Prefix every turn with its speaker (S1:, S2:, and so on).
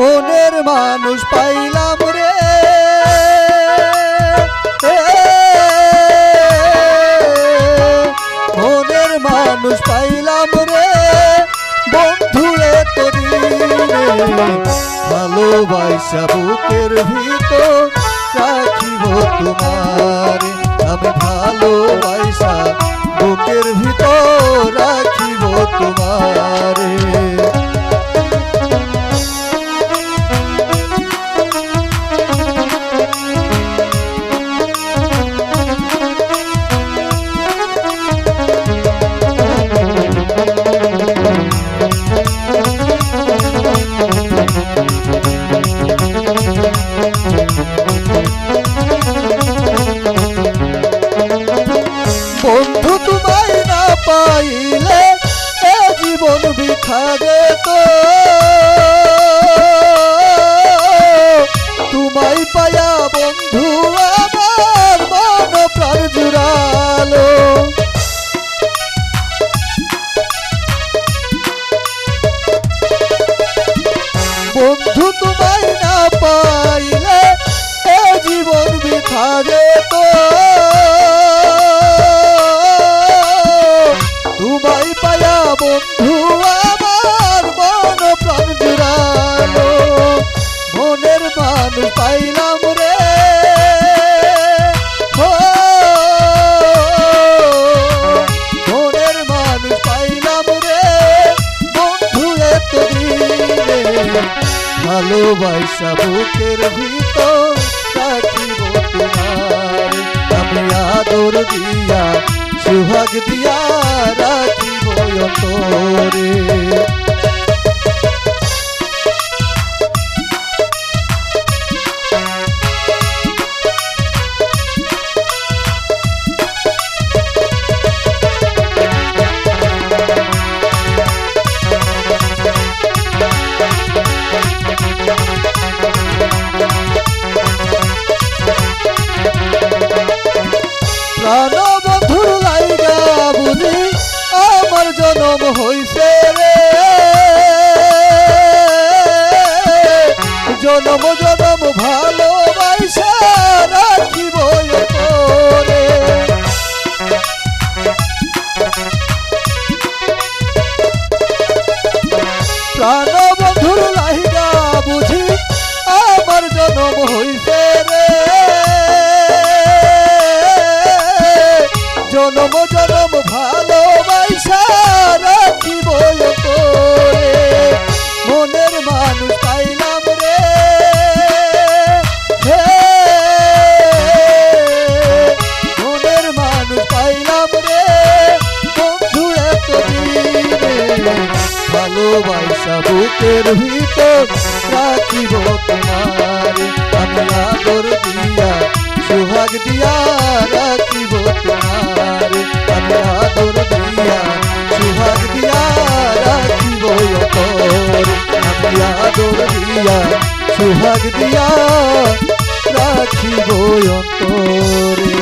S1: মনের মানুষ পাইলাম রে। মনের মানুষ পাইলাম রে। বন্ধুরে তরি ভালোবাসা বুকের ভিতর বন্ধু তোমায় না পাইলে জীবন বৃথা যেত। ভালোবাসা বুকের ভিতর রাখিব তোমার। আমি আদর দিয়া সুহাগ দিয়া রাখিব অন্তরে। জনম জনম ভালোবাসা রাখিব তোরে প্রাণ বন্ধুর লাইগা বুঝি আমার জনম হইছে রে। জনম জনম ভালোবাসা রাখিব তোরে ভালোবাসা বুকের ভিতর রাখিব তোমার। আমি আদর দিয়া, সুহাগ দিয়া রাখিব তোমার। আমি আদর দিয়া, সুহাগ দিয়া রাখিব তোর আমি আদর দিয়া, সুহাগ দিয়া রাখিব অন্তরে